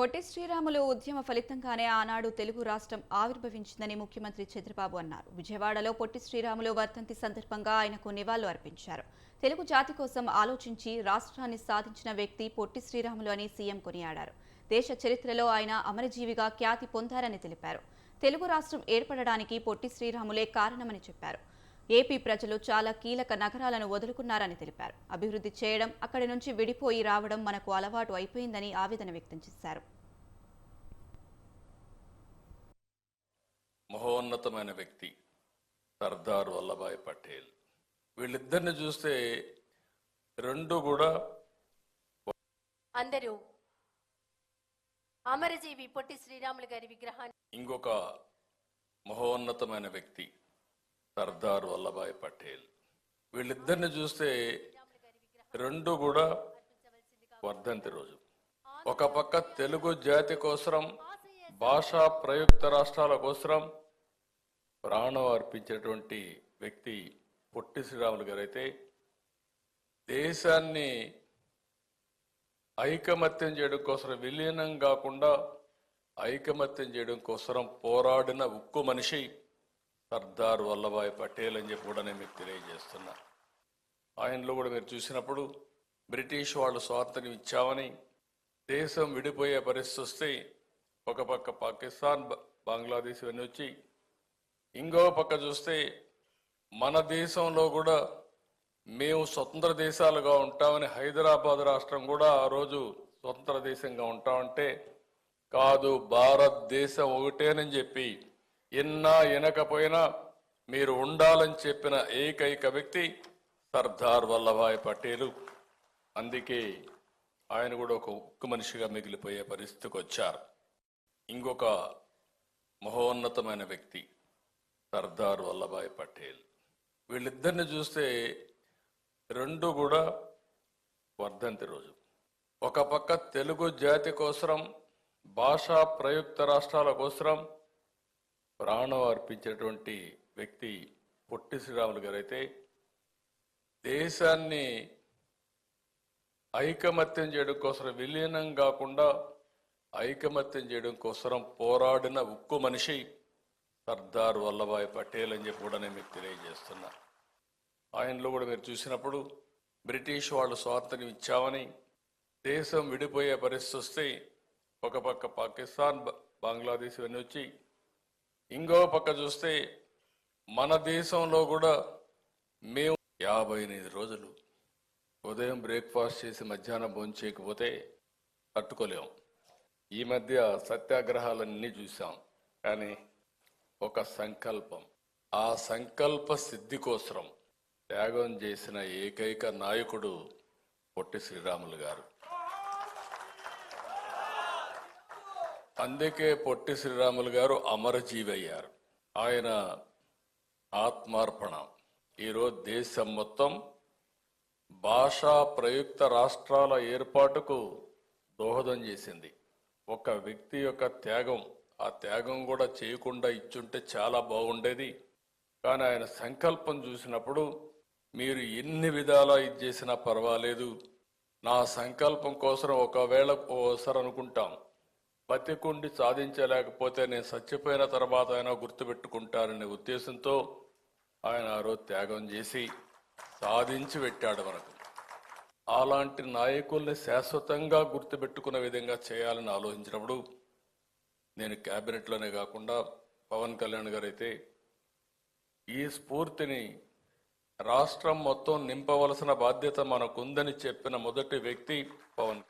పొట్టి శ్రీరాములు ఉద్యమ ఫలితంగానే ఆనాడు తెలుగు రాష్ట్రం ఆవిర్భవించిందని ముఖ్యమంత్రి చంద్రబాబు అన్నారు. విజయవాడలో పొట్టి శ్రీరాములు వర్ధంతి సందర్భంగా ఆయనకు నివాళులు అర్పించారు. తెలుగు జాతి కోసం ఆలోచించి రాష్ట్రాన్ని సాధించిన వ్యక్తి పొట్టి శ్రీరాములు అని సీఎం కొనియాడారు. దేశ చరిత్రలో ఆయన అమరజీవిగా ఖ్యాతి పొందారని తెలిపారు. తెలుగు రాష్ట్రం ఏర్పడడానికి పొట్టి శ్రీరాములే కారణమని చెప్పారు. ఏపీ ప్రజలు చాలా కీలక నగరాలను వదులుకున్నారని తెలిపారు. అభివృద్ధి చేయడం అక్కడి నుంచి విడిపోయి రావడం మనకు అలవాటు అయిపోయిందని ఆవేదన వ్యక్తం చేశారు. మహోన్నతమైన వ్యక్తి సర్దార్ వల్లభాయ్ పటేల్. వీళ్ళిద్దరిని చూస్తే రెండు కూడా అందరూ అమరజీవి పొట్టి శ్రీరాములు గారి విగ్రహాన్ని ఇంకొక మహోన్నతమైన వ్యక్తి సర్దార్ వల్లభాయ్ పటేల్. వీళ్ళిద్దరిని చూస్తే రెండు కూడా వర్ధంతి రోజు. ఒక పక్క తెలుగు జాతి కోసరం భాషా ప్రయుక్త రాష్ట్రాల కోసరం ప్రాణం అర్పించేటువంటి వ్యక్తి పొట్టి శ్రీరాములు గారైతే దేశాన్ని ఐకమత్యం చేయడం కోసం విలీనం కాకుండా ఐకమత్యం చేయడం కోసం పోరాడిన ఉక్కు మనిషి. సర్దార్ వల్లభాయ్ పటేల్ అని చెప్పి కూడా నేను మీకు తెలియజేస్తున్నా. ఆయనలో కూడా మీరు చూసినప్పుడు బ్రిటిష్ వాళ్ళు స్వాతంత్ర్యం ఇచ్చామని దేశం విడిపోయే పరిస్థితి వస్తే ఒక పక్క పాకిస్తాన్ బంగ్లాదేశ్ ఇవన్నీ వచ్చి ఇంకో పక్క చూస్తే మన దేశంలో కూడా మేము స్వతంత్ర దేశాలుగా ఉంటామని హైదరాబాద్ రాష్ట్రం కూడా ఆ రోజు స్వతంత్ర దేశంగా ఉంటామంటే కాదు భారతదేశం ఒకటేనని చెప్పి ఎన్నా ఎనకపోయినా మీరు ఉండాలని చెప్పిన ఏకైక వ్యక్తి సర్దార్ వల్లభాయ్ పటేలు. అందుకే ఆయన కూడా ఒక ఉక్కు మనిషిగా మిగిలిపోయే పరిస్థితికి వచ్చారు. ఇంకొక మహోన్నతమైన వ్యక్తి సర్దార్ వల్లభాయ్ పటేల్. వీళ్ళిద్దరిని చూస్తే రెండు కూడా వర్ధంతి రోజు. ఒక పక్క తెలుగు జాతి కోసరం భాషా ప్రయుక్త రాష్ట్రాల కోసరం ప్రాణం అర్పించినటువంటి వ్యక్తి పొట్టి శ్రీరాములు గారైతే దేశాన్ని ఐకమత్యం చేయడం కోసం విలీనం కాకుండా ఐకమత్యం చేయడం కోసం పోరాడిన ఉక్కు మనిషి సర్దార్ వల్లభాయ్ పటేల్ అని చెప్పి కూడా నేను మీకు తెలియజేస్తున్నా. ఆయనలో కూడా మీరు చూసినప్పుడు బ్రిటిష్ వాళ్ళు స్వాతంత్రం ఇచ్చామని దేశం విడిపోయే పరిస్థితి వస్తే ఒక పక్క పాకిస్తాన్ బంగ్లాదేశ్ ఇవన్నీ వచ్చి ఇంకో పక్క చూస్తే మన దేశంలో కూడా మేము యాభై ఎనిమిది రోజులు ఉదయం బ్రేక్ఫాస్ట్ చేసి మధ్యాహ్నం భోజనం చేయకపోతే తట్టుకోలేం. ఈ మధ్య సత్యాగ్రహాలన్నీ చూసాం కానీ ఒక సంకల్పం. ఆ సంకల్ప సిద్ధి కోసరం త్యాగం చేసిన ఏకైక నాయకుడు పొట్టి శ్రీరాములు గారు. అందుకే పొట్టి శ్రీరాములు గారు అమరజీవి అయ్యారు ఆయన ఆత్మార్పణ. ఈరోజు దేశం మొత్తం భాషా ప్రయుక్త రాష్ట్రాల ఏర్పాటుకు దోహదం చేసింది. ఒక వ్యక్తి యొక్క త్యాగం ఆ త్యాగం కూడా చేయకుండా ఇచ్చుంటే చాలా బాగుండేది. కానీ ఆయన సంకల్పం చూసినప్పుడు మీరు ఎన్ని విధాలా ఇది చేసినా పర్వాలేదు. నా సంకల్పం కోసం ఒకవేళ ఓసారి అనుకుంటాం బతికుండి సాధించలేకపోతే నేను చచ్చిపోయిన తర్వాత అయినా గుర్తుపెట్టుకుంటారనే ఉద్దేశంతో ఆయన ఆ రోజు త్యాగం చేసి సాధించి పెట్టాడు మనకు అలాంటి నాయకుల్ని శాశ్వతంగా గుర్తుపెట్టుకున్న విధంగా చేయాలని ఆలోచించినప్పుడు నేను క్యాబినెట్లోనే కాకుండా పవన్ కళ్యాణ్ గారు అయితే ఈ స్ఫూర్తిని రాష్ట్రం మొత్తం నింపవలసిన బాధ్యత మనకుందని చెప్పిన మొదటి వ్యక్తి పవన్